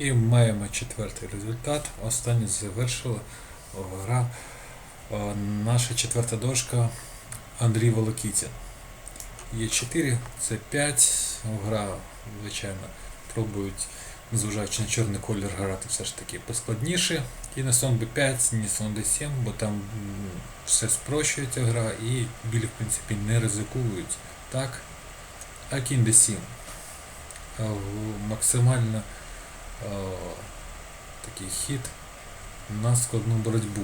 І маємо четвертий результат. Останнє завершила гра е, наша четверта дошка Андрій Волокітін. Є 4, це 5. Гра, звичайно, пробують, незважаючи на чорний колір, грати все ж таки поскладніше. І на сон B5, ні сон D7, бо там все спрощується гра і білі, в принципі, не ризикують. Так? А кінь D7. Е, Максимально такий хід на складну боротьбу.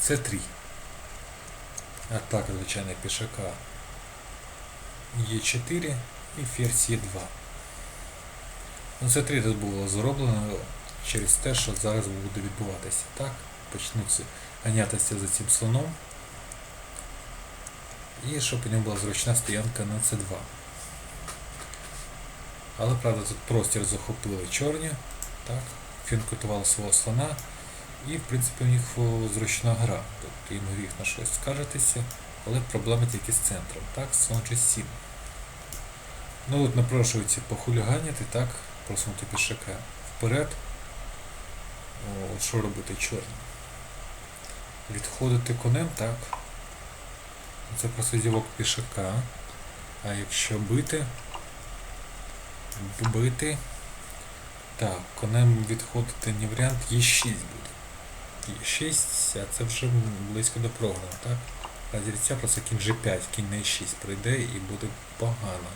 Це 3. Атака, звичайно, пішака є 4 і ферзь є 2. Ну, це 3 тут було зроблено через те, що зараз буде відбуватися. Так, почнуться ганятися за цим слоном. І щоб у нього була зручна стоянка на С2. Але правда тут простір захопили чорні, так, фінкутували свого слона, і в принципі у них зручна гра. Тобто їм гріх на щось скаржитися, але проблеми тільки з центром. Так, слон G7. Ну от напрошується похуліганіти, так, просунути пішака вперед. О, що робити чорні? Відходити конем, так. Це просто зівок пішака. А якщо бити, бити. Так, конем відходити не варіант, Е6 буде. Е6, а це вже близько до програму, так? Разірця просто кінь G5, кінь на E6 прийде і буде погано.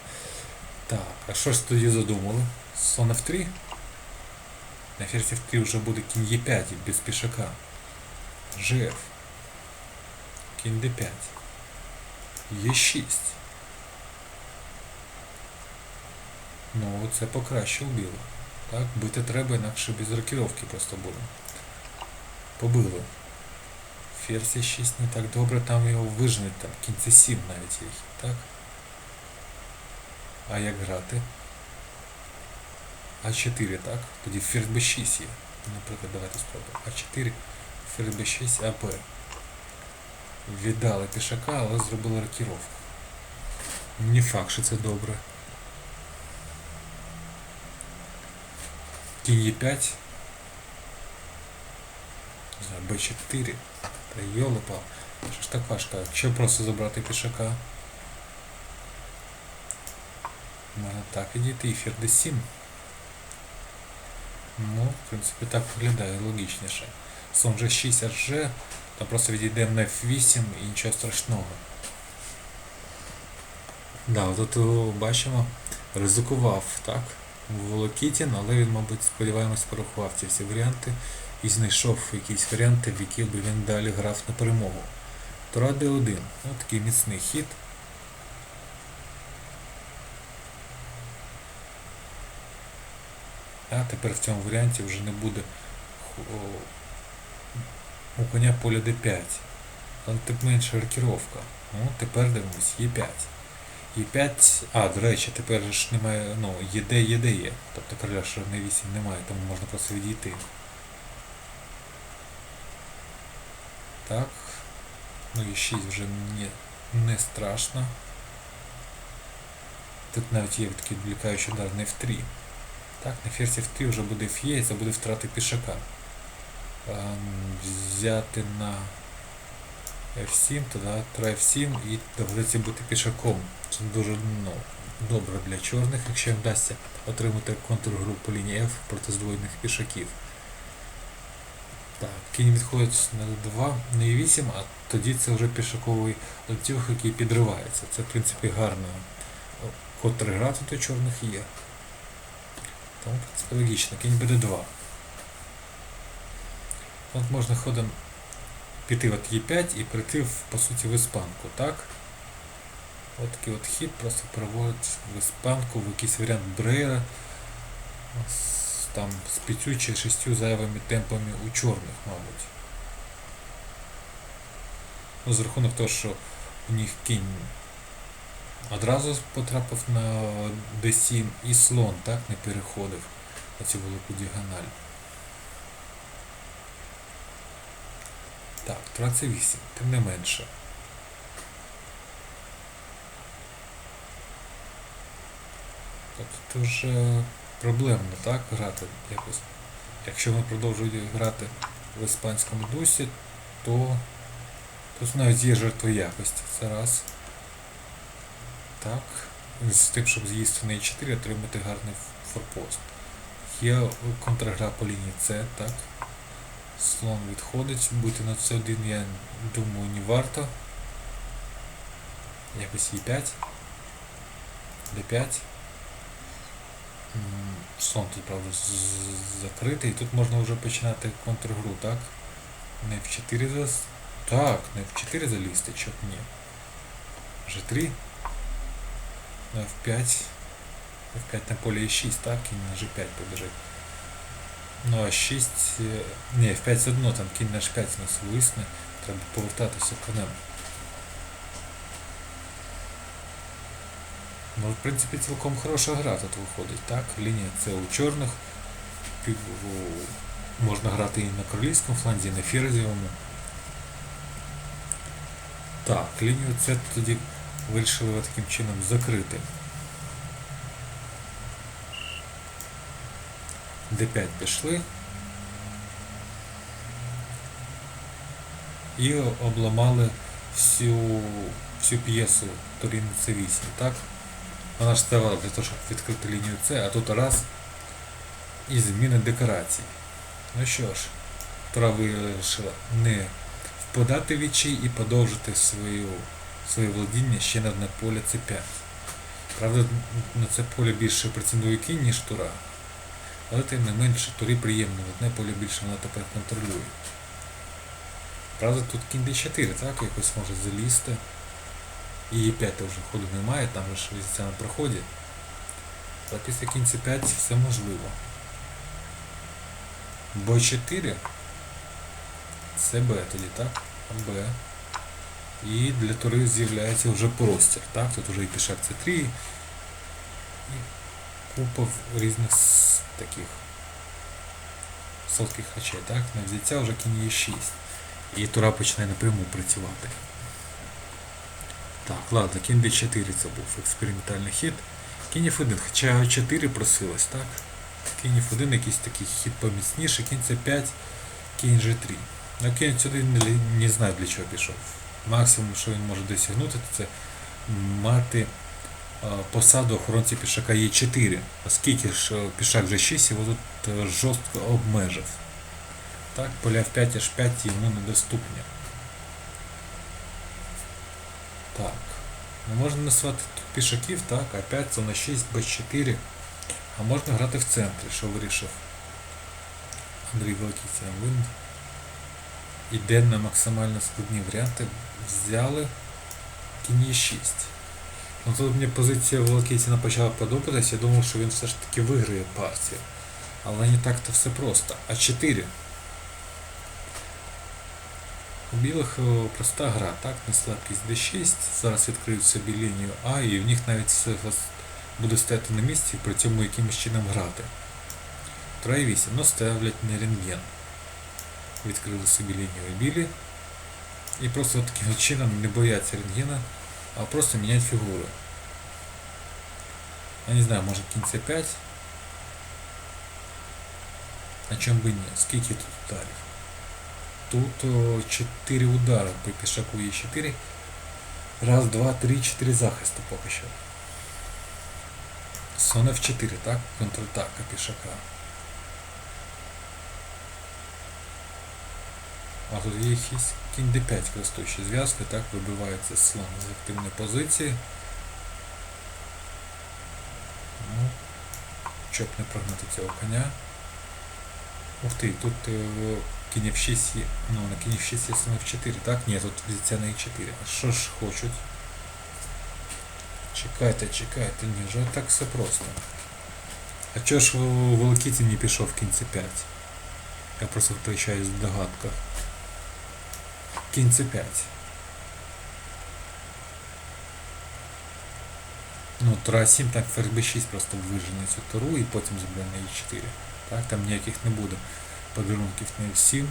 Так, а що ж тоді задумали? Слон F3? На ферзі F3 вже буде кінь Е5 без пішака. GF. Кінь D5. Е6. Ну, це покращив біло. Так, бити треба, інакше без рокіровки просто буде. Побили. Ферзь 6 не так добре, там його вижнуть, там кінці 7 навіть є, так? А як грати? А4, так? Тоді ферзь b6 є. Наприклад, давайте спробуємо. А4, ферзь b6, АБ. Віддали пішака, але зробили рокіровку. Не факт, що це добре. Кінь Е5. Б4. Та йолопа. Що ж так важко? Що просто забрати пішака? Можна так і дійти, ферзь d7. Ну, в принципі, так виглядає логічніше. Слон G6, HG, там просто відійдемо на F8 і нічого страшного. Да, тут бачимо, ризикував, так? Волокітін, але він, мабуть, сподіваємось, порахував ці всі варіанти і знайшов якісь варіанти, в яких би він далі грав на перемогу. Тура D1. Ну, такий міцний хід. А тепер в цьому варіанті вже не буде у коня поля D5. Там тип менша рокіровка. Ну, тепер дивимось, Е5. Е5, а, до речі, тепер ж немає, ну, ЄД, ЄД є. Тобто короля на 8 немає, тому можна просто відійти. Так. Ну і 6 вже не, не страшно. Тут навіть є такий відвлікаючий удар на F3. Так, на ферзь F3 вже буде Ф'є, і це буде втрати пішака. Ем, взяти на F7, тоді тура F7 і доведеться бути пішаком. Це дуже ну, добре для чорних, якщо їм вдасться отримати контргру по лінії F проти здвоєних пішаків. Так, кінь відходить на 2, на E8, а тоді це вже пішаковий ланцюг, який підривається. Це в принципі гарно. Контргра тут у чорних є. Тому, в принципі, логічно. Кінь буде 2. От можна ходом піти от Е5 і прийти по суті в іспанку, так? От такий от хід просто проводить в іспанку, в якийсь варіант Брейра там з п'ятью чи шістю зайвими темпами у чорних, мабуть. Ну, з рахунок того, що у них кінь одразу потрапив на D7 і слон так не переходив на цю велику діагональ. Так, 28, тим не менше. Тобто це вже проблемно, так, грати якось. Якщо ми продовжуємо грати в іспанському дусі, то тут навіть є жертва якості. Це раз. Так. З тим, щоб з'їсти на E4 отримати гарний форпост. Є контргра по лінії С, так. Слон відходить, бути на С1, я думаю, не варто. Якось Е5. Д5. Слон тут, правда, закритий. Тут можна вже починати контргру, так? Не в 4 зас... Так, не в 4 залізти, чоб ні. G3. На F5. F5 на полі E6, так? Кінь на G5 побіжить. Ну а 6. е, Ні, F5 все одно, там кінь на H5 у нас висне. Треба повертатися конем. Ну, в принципі, цілком хороша гра тут виходить, так? Лінія це у чорних. Можна грати і на королівському фланзі, і на ферзівому. Так, лінію це тоді вирішили таким чином закрити. D5 пішли. І обламали всю, всю п'єсу Торіни C8, так? Вона ж ставала для того, щоб відкрити лінію С, а тут раз і зміни декорацій. Ну що ж, Тура вирішила не впадати в відчай і подовжити свою, своє володіння ще на одне поле С5. Правда, на це поле більше претендує кінь, ніж Тура. Але тим не менше турі приємно, одне поле більше вона тепер контролює. Правда, тут кінь D4, так, якось може залізти. І Е5 вже ходу немає, там ж візиця на проході. Але після кінь C5 все можливо. Бо 4 це Б тоді, так? Б. І для тури з'являється вже простір, так? Тут вже і пішак С3, і купа різних таких солодких речей, так? На взяття вже кінь Е6. І тура починає напряму працювати. Так, ладно, кінь D4 це був експериментальний хід. Кінь F1, хоча 4 просилось, так? Кінь F1 якийсь такий хід поміцніший, кінь C5, кінь G3. Ну кінь сюди не, не знаю для чого пішов. Максимум, що він може досягнути, то це мати посаду охоронця пішака Е4, оскільки ж е, пішак G6 його тут е, жорстко обмежив. Так, поля F5 H5 йому недоступні. Так. Ну, можна назвати тут пішаків, так, А5 це на 6, Б4. А можна грати в центрі, що вирішив Андрій Великий Він іде на максимально складні варіанти. Взяли кінь Е6. Ну тут мені позиція Волокітіна почала подобатися, я думав, що він все ж таки виграє партію. Але не так-то все просто. А4. У білих проста гра, так, на слабкість D6. Зараз відкриють собі лінію А і в них навіть буде стояти на місці і при цьому якимось чином грати. Троє 8, ну ставлять на рентген. Відкрили собі лінію білі. І просто таким чином не бояться рентгена, а просто міняють фігури. Я не знаю, може кінь С5. А чому би ні? Скільки тут ударів? Тут о, 4 удара по пішаку є 4. Раз, два, три, чотири захисту поки що. Сон F4, так? Контратака пішака. А тут є якийсь кінь D5 користуючи зв'язки, так, вибивається слон з активної позиції. Ну, щоб не прогнати цього коня. Ух ти, тут кінь F6 є. Ну, на кінь F6 є слон F4, так? Ні, тут взяття на E4. А що ж хочуть? Чекайте, чекайте, ні, вже так все просто. А чого ж у Волокіті не пішов кінь C5? Я просто втрачаюсь в догадках. Кінь C5. Ну, Тура 7, так ферзь B6 просто вижене цю туру і потім забере на E4. Так, там ніяких не буде подарунків на F7,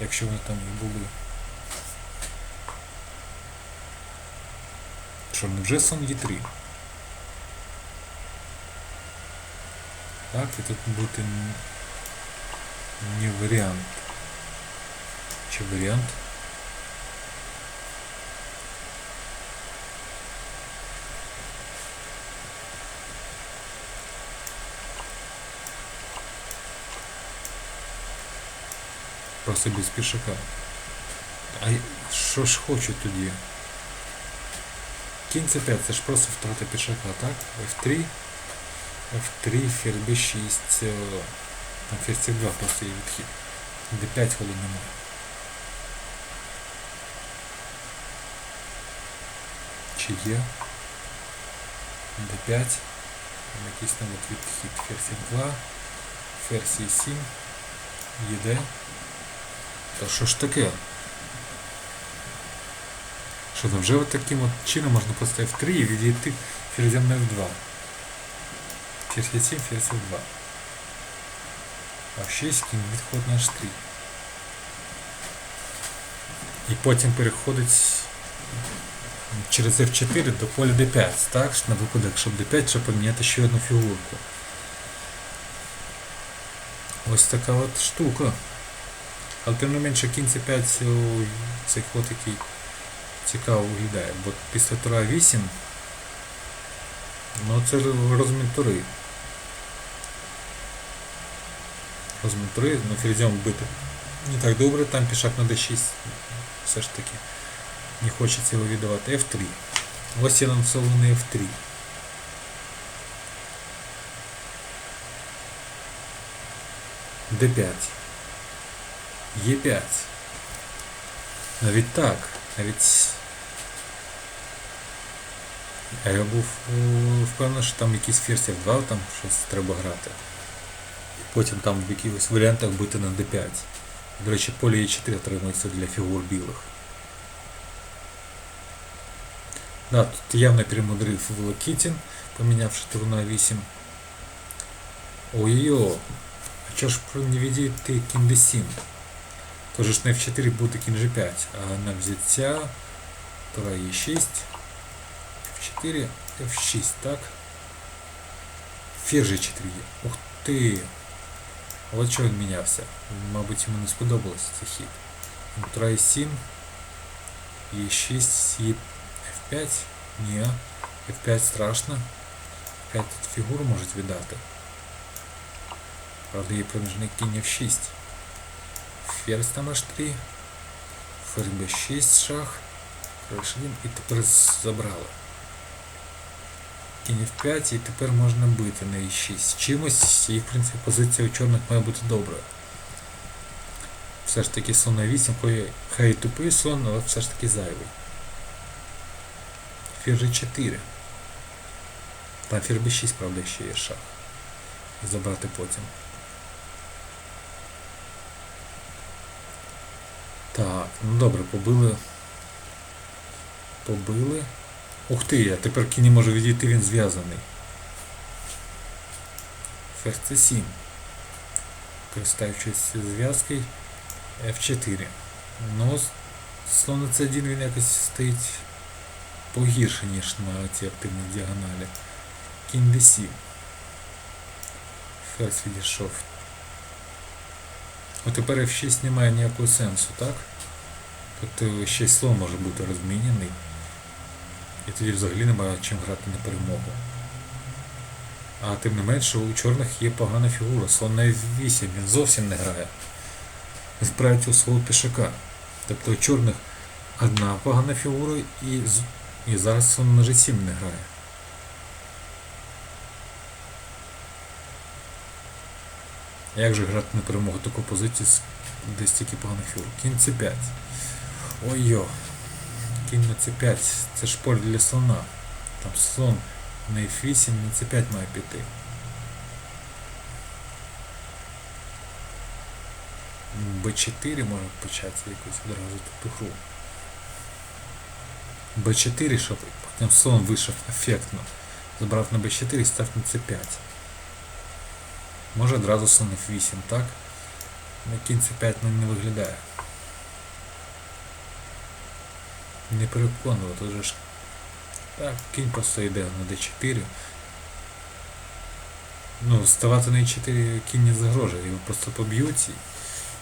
якщо вони там і були. Що, невже сон Е3? Так, і тут бути не варіант. Чи варіант? Просто без пішака. А що ж хочу тоді? Кінь c5, це ж просто втрата пішака, так? F3, F3, ферзь B6, е, там ферзь C2 просто є відхід. D5 ходу немає. Чи є? D5, там якийсь там от відхід. Ферзь F2, ферзь E7, ЄД. Та що ж таке? Що там вже от таким от чином можна поставити 3 і відійти ферзем на F2. Ферзь Е7, ферзь F2. А 6 кінь відход на H3. І потім переходить через F4 до поля D5, так? На випадок, щоб D5, щоб поміняти ще одну фігурку. Ось така от штука. Але тим не менше кінь C5 цей ход який цікаво виглядає, бо після тура 8 ну це розмін тури. Розмін тури, ну ферзем вбити не так добре, там пішак на d6 все ж таки не хочеться його віддавати. F3. Ось є анонсований F3. D5. Е5. Навіть так. Навіть. А я був е, впевнений, що там якийсь ферзь F2, там щось треба грати. І потім там в якихось варіантах бити на D5. До речі, поле Е4 отримується для фігур білих. Да, тут явно перемудрив Волокітін, помінявши тур на 8. Ой-ой-ой. А чого ж про не відійти кінь d7? Тож ж на F4 буде кінь G5, а на взяття тура Е6, F4, F6, так? Ферзь G4 є. Ух ти! От чого він мінявся. Мабуть, йому не сподобалося цей хід. Тура Е7, Е6, Е F5. Ні. F5 страшно. F5 тут фігуру можуть віддати. Правда, є проміжний кінь F6. Ферзь там H3. Ферзь B6 шах. H1 і тепер забрали. Кінь F5 і тепер можна бити на E6. Чимось і в принципі позиція у чорних має бути добра. Все ж таки слон на 8, хай і тупий слон, але все ж таки зайвий. Ферзь 4. Там ферзь B6, правда, ще є шах. Забрати потім. Так, ну добре, побили. Побили. Ух ти, а тепер кінь не може відійти, він зв'язаний. Ферзь C7. Користаючись зв'язкою F4. Ну, слон C1 він якось стоїть погірше, ніж на цій активній діагоналі. Кінь D7. Ферзь відійшов. От тепер F6 немає ніякого сенсу, так? Тобто ще й слон може бути розмінений. І тоді взагалі немає чим грати на перемогу. А тим не менше у чорних є погана фігура. Слон на F8, він зовсім не грає. Збирають у свого пішака. Тобто у чорних одна погана фігура і, і зараз слон на G7 не грає. Як же грати на перемогу таку позицію з де стільки поганих фігур? Кінь C5. Ой-йо. Кінь на C5. Це ж поле для слона. Там слон на F8, на C5 має піти. Б4 може почати якусь одразу таку гру. Б4, щоб потім слон вийшов ефектно. Забрав на Б4 і став на С5. Може одразу слон F8, так? На кінці 5 ну, не виглядає. Не переконливо, тут ж. Так, кінь просто йде на D4. ну, ставати на e4 кінь не загрожує, його просто поб'ють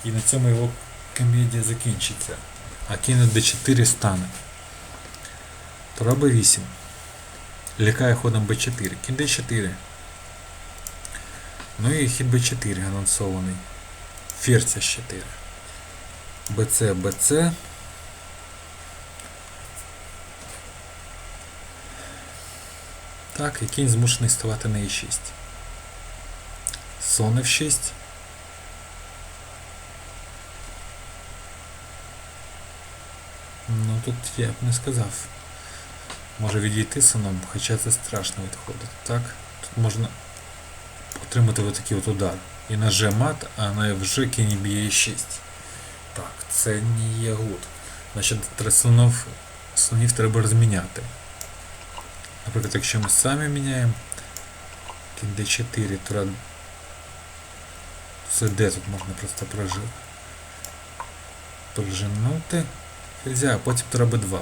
і на цьому його комедія закінчиться. А кінь на d4 стане. Тура b8. Лякає ходом b4. Кінь d4. Ну і хід b4 анонсований. Ферзь s4. БЦ, БЦ. Так, і кінь змушений ставати на e6. Сон f6. Ну тут я б не сказав. Може відійти соном, хоча це страшно відходити. Так? Тут можна отримати отакий от удар. І на G мат, а на FG кінь б'є e6. Так, це не є гуд. Значить, три слонов, слонів треба розміняти. Наприклад, якщо ми самі міняємо кінь d4, тура це де тут можна просто прожи... проженути ферзя, а потім тура b2.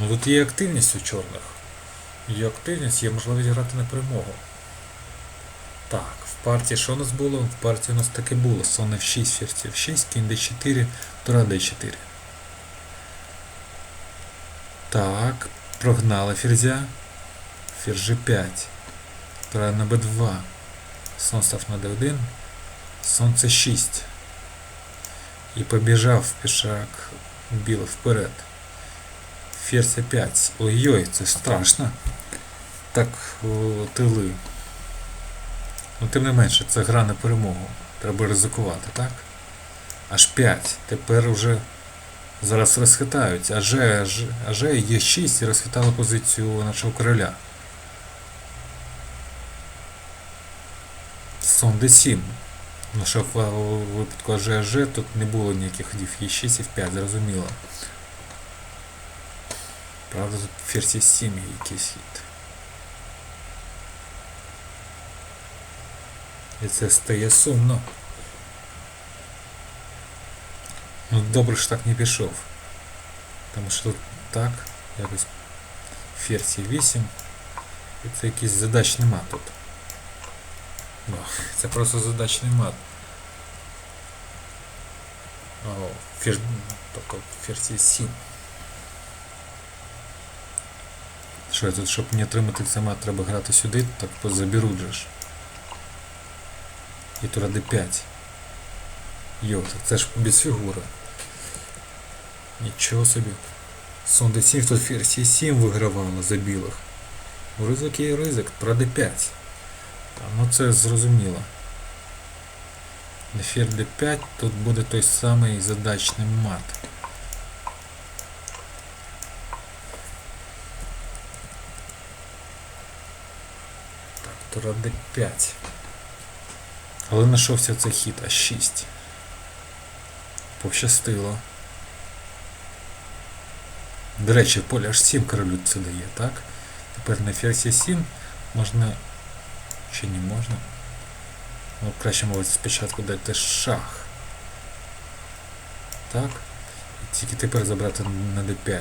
Ну тут є активність у чорних. Є активність, є можливість грати на перемогу. Так, в партії що у нас було? В партії у нас таке було. Сон F6, ферзь F6, кінь D4, тура D4. Так, прогнали ферзя. Ферзь G5. Тура на B2. Сон став на D1. Сон C6. І побіжав пішак білий вперед. Ферзь 5. Ой-ой, це страшно. Так, тили. Ну, тим не менше, це гра на перемогу. Треба ризикувати, так? Аж 5. Тепер уже зараз розхитають. АЖ, АЖ, АЖ є 6 і розхитали позицію нашого короля. Сон Д7. Ну, що в випадку АЖ, АЖ тут не було ніяких ходів Е6 і 5, зрозуміло. Правда, тут ферзь 7 є якийсь хід. І це стає сумно. Ну добре що так не пішов. Тому що тут так, якось ферзь 8. І це якийсь задачний мат тут. Ну, це просто задачний мат. О, ферзь, тобто ферзь 7. Що тут, щоб не отримати цей треба грати сюди, так же ж. І тура d5. Йо, так це ж без фігури. Нічого собі. Сон d7 тут ферзь e7 вигравала за білих. Ризик є ризик, тура d5. Та, ну це зрозуміло. Фер d5 тут буде той самий задачний мат. Так, тура d5. Але знайшовся цей хід А6. Пощастило. До речі, поле аж 7 королю це дає, так? Тепер на ферзі 7 можна... Чи не можна? Ну, краще мовити спочатку дати шах. Так? Тільки тепер забрати на d5.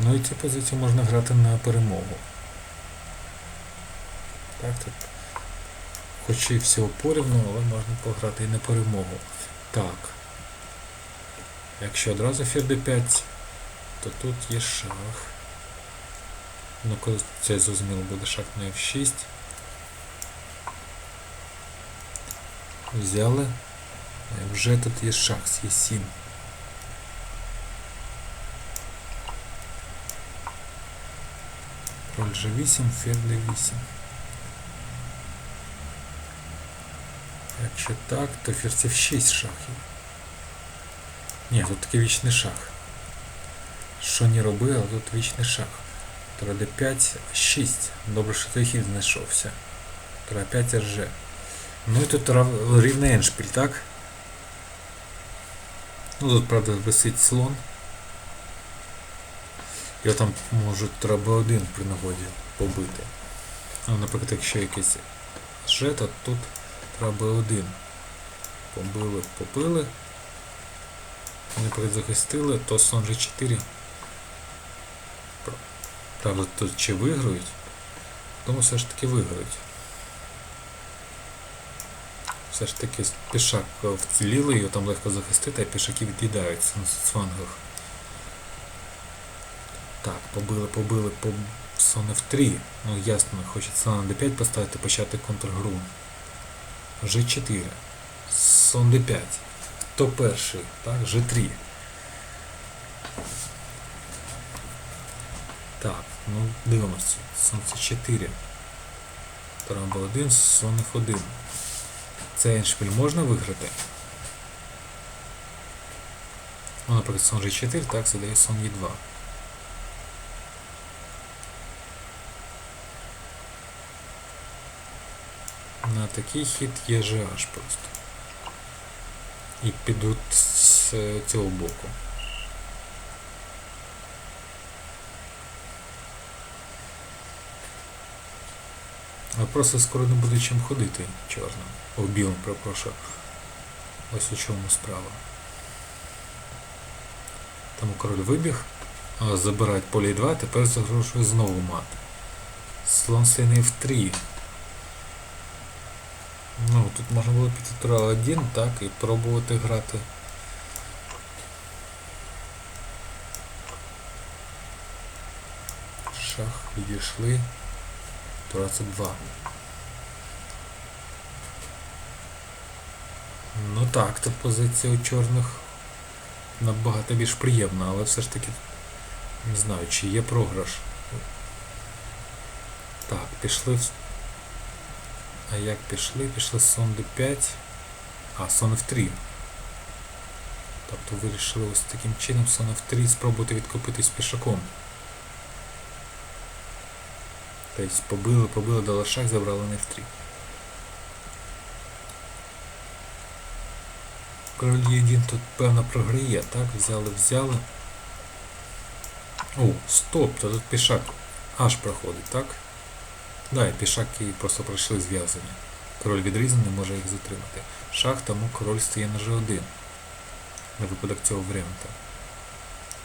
Ну і цю позицію можна грати на перемогу. Так, тут хоч і всього порівну, але можна пограти і на перемогу. Так. Якщо одразу фір d5, то тут є шах. Ну коли це зрозуміло буде шах на f6. Взяли. Вже тут є шах з e7. Король G8, фер D8. Якщо так, то ферзь F6 шахів. Ні, тут такий вічний шах. Що не роби, але тут вічний шах. Тура D5, 6. Добре, що той хід знайшовся. Тура 5 RG. Ну і тут рівний еншпіль, так? Ну тут, правда, висить слон. Його там можуть треба один при нагоді побити. Ну, наприклад, якщо якийсь Ж, то тут треба один. Побили, попили. Вони захистили, то сон G4 Правда, тут чи виграють? Тому все ж таки виграють. Все ж таки пішак вціліли, його там легко захистити, а пішаки від'їдаються на цвангах. Так, побили, побили, по сон F3. Ну ясно, хочуть слон на D5 поставити, почати контргру. G4. Сон D5. Хто перший? Так, G3. Так, ну дивимося. Сон C4. Трамбо 1, сон F1. Цей еншпіль можна виграти? Ну, наприклад, сон G4, так, задає сон E2. На такий хід є GH просто. І підуть з цього боку. А просто скоро не буде чим ходити чорним. О, білим, перепрошую. Ось у чому справа. Тому король вибіг, забирають поле 2, тепер загрожує знову мат. Слон слін F3. Ну, тут можна було піти тура 1, так, і пробувати грати. Шах, відійшли. Тура це 2. Ну так, та позиція у чорних набагато більш приємна, але все ж таки не знаю, чи є програш. Так, пішли в... А як пішли? Пішли сон d5. А, сон f3. Тобто вирішили ось таким чином сон f3 спробувати відкупитись пішаком. Тобто побили, побили, дали шах, забрали на f3. Король Е1 тут певно програє, так? Взяли, взяли. О, стоп, то тут пішак аж проходить, так? Да, і пішаки просто пройшли зв'язані. Король відрізаний, не може їх затримати. Шах, тому король стає на G1. На випадок цього варіанта.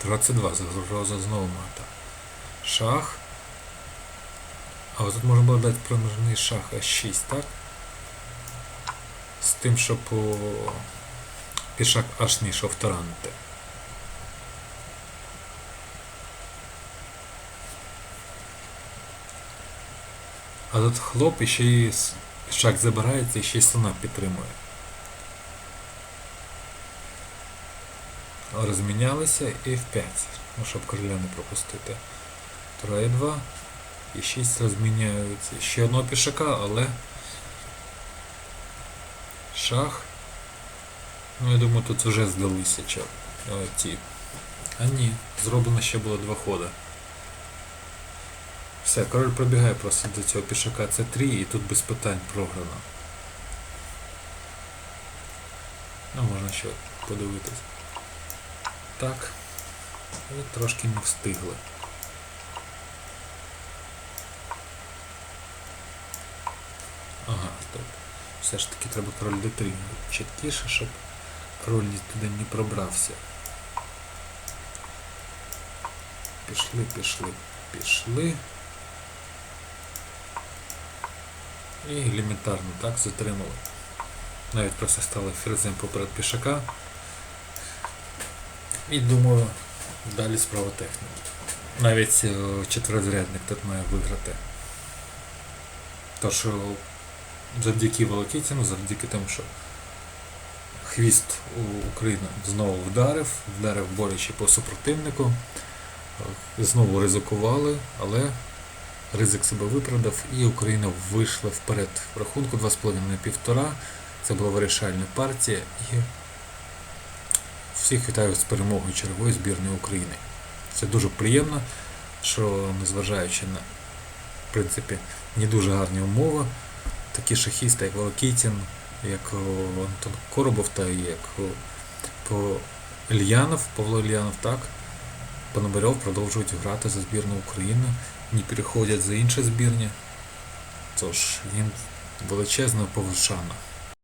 22, загроза знову мата. Шах. А от тут можна було дати проміжний шах А6, так? З тим, щоб о, пішак аж не йшов таранити. А тут хлоп ще й пішак забирається і ще й слона підтримує. Розмінялися і F5, ну, щоб короля не пропустити. Троє 2 і 6 розміняються. Ще одного пішака, але шах. Ну я думаю тут вже здалися е, ті. А ні, зроблено ще було два ходи. Все, король пробігає просто до цього пішака це 3 і тут без питань програно. Ну, можна ще подивитись. Так. І трошки не встигли. Ага, так. Все ж таки треба король d3 чіткіше, щоб король туди не пробрався. Пішли, пішли, пішли. І елементарно так затримали. Навіть просто стали ферзем поперед пішака. І думаю, далі справа техніки. Навіть е, четверозрядник тут має виграти. То що завдяки Волокітіну, завдяки тому, що хвіст України знову вдарив, вдарив боляче по супротивнику. Е, Знову ризикували, але ризик себе виправдав і Україна вийшла вперед в рахунку 2,5 на півтора. Це була вирішальна партія і всіх вітаю з перемогою чергової збірної України. Це дуже приємно, що незважаючи на в принципі не дуже гарні умови, такі шахісти, як Волокітін, як Антон Коробов та як Ільянов, Павло Ільянов, так, Пономарьов продовжують грати за збірну України, не переходять за інші збірні. Тож їм величезна повишана.